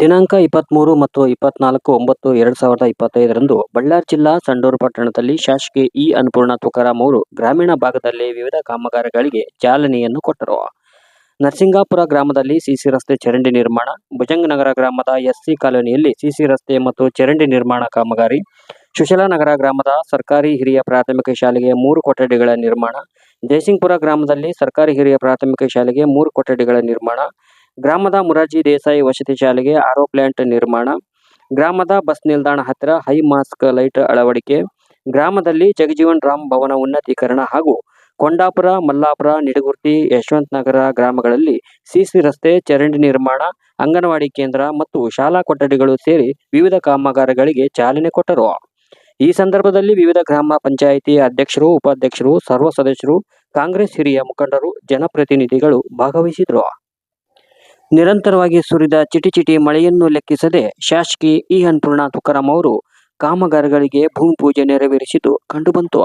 ದಿನಾಂಕ ಇಪ್ಪತ್ಮೂರು ಮತ್ತು ಇಪ್ಪತ್ನಾಲ್ಕು ಒಂಬತ್ತು ಎರಡು ಸಾವಿರದ ಇಪ್ಪತ್ತೈದರಂದು ಬಳ್ಳಾರಿ ಜಿಲ್ಲಾ ಸಂಡೂರು ಪಟ್ಟಣದಲ್ಲಿ ಶಾಸಕಿ ಇ ಅನ್ನಪೂರ್ಣ ತುಕಾರಾಮ್ ಅವರು ಗ್ರಾಮೀಣ ಭಾಗದಲ್ಲಿ ವಿವಿಧ ಕಾಮಗಾರಿಗಳಿಗೆ ಚಾಲನೆಯನ್ನು ಕೊಟ್ಟರು. ನರಸಿಂಗಾಪುರ ಗ್ರಾಮದಲ್ಲಿ ಸಿಸಿ ರಸ್ತೆ ಚರಂಡಿ ನಿರ್ಮಾಣ ಭುಜಂಗನಗರ ಗ್ರಾಮದ ಎಸ್ಸಿ ಕಾಲೋನಿಯಲ್ಲಿ ಸಿಸಿ ರಸ್ತೆ ಮತ್ತು ಚರಂಡಿ ನಿರ್ಮಾಣ ಕಾಮಗಾರಿ ಸುಶಲಾನಗರ ಗ್ರಾಮದ ಸರ್ಕಾರಿ ಹಿರಿಯ ಪ್ರಾಥಮಿಕ ಶಾಲೆಗೆ ಮೂರು ಕೊಠಡಿಗಳ ನಿರ್ಮಾಣ, ಜಯಸಿಂಗ್ಪುರ ಗ್ರಾಮದಲ್ಲಿ ಸರ್ಕಾರಿ ಹಿರಿಯ ಪ್ರಾಥಮಿಕ ಶಾಲೆಗೆ ಮೂರು ಕೊಠಡಿಗಳ ನಿರ್ಮಾಣ ಗ್ರಾಮದ ಮುರಾರ್ಜಿ ದೇಸಾಯಿ ವಸತಿ ಶಾಲೆಗೆ ಆರೋ ಪ್ಲಾಂಟ್ ನಿರ್ಮಾಣ. ಗ್ರಾಮದ ಬಸ್ ನಿಲ್ದಾಣ ಹತ್ತಿರ ಹೈ ಮಾಸ್ಕ್ ಲೈಟ್ ಅಳವಡಿಕೆ. ಗ್ರಾಮದಲ್ಲಿ ಜಗಜೀವನ್ ರಾಮ್ ಭವನ ಉನ್ನತೀಕರಣ ಹಾಗೂ ಕೊಂಡಾಪುರ, ಮಲ್ಲಾಪುರ, ನಿಡಗುರ್ತಿ ಯಶವಂತ ನಗರ ಗ್ರಾಮಗಳಲ್ಲಿ ಸಿಸಿ ರಸ್ತೆ ಚರಂಡಿ ನಿರ್ಮಾಣ, ಅಂಗನವಾಡಿ ಕೇಂದ್ರ ಮತ್ತು ಶಾಲಾ ಕೊಠಡಿಗಳು ಸೇರಿ ವಿವಿಧ ಕಾಮಗಾರಿಗಳಿಗೆ ಚಾಲನೆ ಕೊಟ್ಟರು. ಈ ಸಂದರ್ಭದಲ್ಲಿ ವಿವಿಧ ಗ್ರಾಮ ಪಂಚಾಯಿತಿ ಅಧ್ಯಕ್ಷರು, ಉಪಾಧ್ಯಕ್ಷರು, ಸರ್ವ ಸದಸ್ಯರು, ಕಾಂಗ್ರೆಸ್ ಹಿರಿಯ ಮುಖಂಡರು, ಜನಪ್ರತಿನಿಧಿಗಳು ಭಾಗವಹಿಸಿದರು. ನಿರಂತರವಾಗಿ ಸುರಿದ ಚಿಟಿ ಚಿಟಿ ಮಳೆಯನ್ನು ಲೆಕ್ಕಿಸದೆ ಶಾಸಕಿ ಇ ಅನ್ನಪೂರ್ಣ ತುಕಾರಾಂ ಅವರು ಕಾಮಗಾರಿಗಳಿಗೆ ಭೂಮಿ ಪೂಜೆ ನೆರವೇರಿಸಿದ್ದು ಕಂಡುಬಂತು.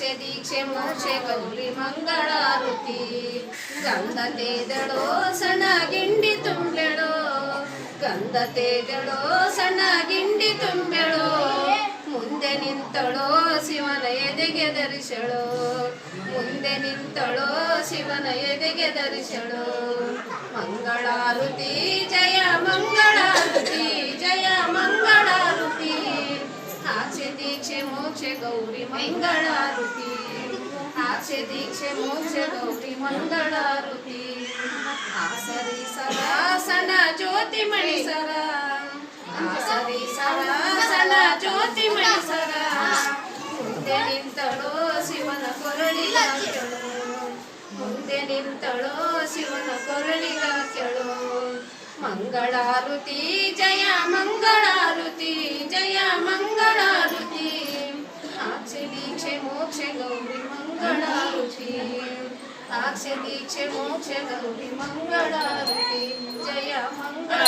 ಆಸೆ ದೀಕ್ಷೆ ಮೋಕ್ಷೆ ಗೌರಿ ಮಂಗಳಾರುತಿ ಗಂಧ ತೇದಳೋ ಸಣ್ಣ ಗಿಂಡಿ ತುಂಬೆಳೋ ಗಂಧ ತೇದಳೋ ಸಣ್ಣ ಗಿಂಡಿ ತುಂಬೆಳೋ ಮುಂದೆ ನಿಂತಳೋ ಶಿವನ ಎದೆಗೆ ಧರಿಸಳೋ ಮುಂದೆ ನಿಂತಳೋ ಶಿವನ ಎದೆಗೆ ಧರಿಸಳೋ ಮಂಗಳಾರುತಿ ಜಯ ಮಂಗಳಾರುತಿ ಜಯ ಮಂಗಳಾರುತಿ ಆಸೆ ದೀಕ್ಷೆ ಮೋಕ್ಷೆ ಗೌರಿ ಮಂಗಳಾರುತಿ ಆಸೆ ದೀಕ್ಷೆ ಮೋಕ್ಷೆ ಗೌರಿ ಮಂಗಳಾರುತಿ ಆಸರಿ ಸರಾಸನ ಜ್ಯೋತಿ ಮಣಿಸರ ಆಸರಿ ಸರಾಸನ ಜ್ಯೋತಿ ಮಣಿಸರ ಮುಂದೆ ನಿಂತಳೋ ಶಿವನ ಕೊರಳಿಗಾಕೆಳು ಮುಂದೆ ನಿಂತಳೋ ಶಿವನ ಕೊರಳಿಗಾಕೆಳು ಮಂಗಳಾರುತಿ ಜಯ ಮಂಗಳಾರುತಿ ಜಯ ಮಂಗಳಾರುತಿ ಆಕ್ಷೆ ದೀಕ್ಷೆ ಮೋಕ್ಷೆ ಗೌರಿ మంగళారుతి సాక్షి దీక్ష మోక్ష గౌరి మంగళారుతి జయ మంగళ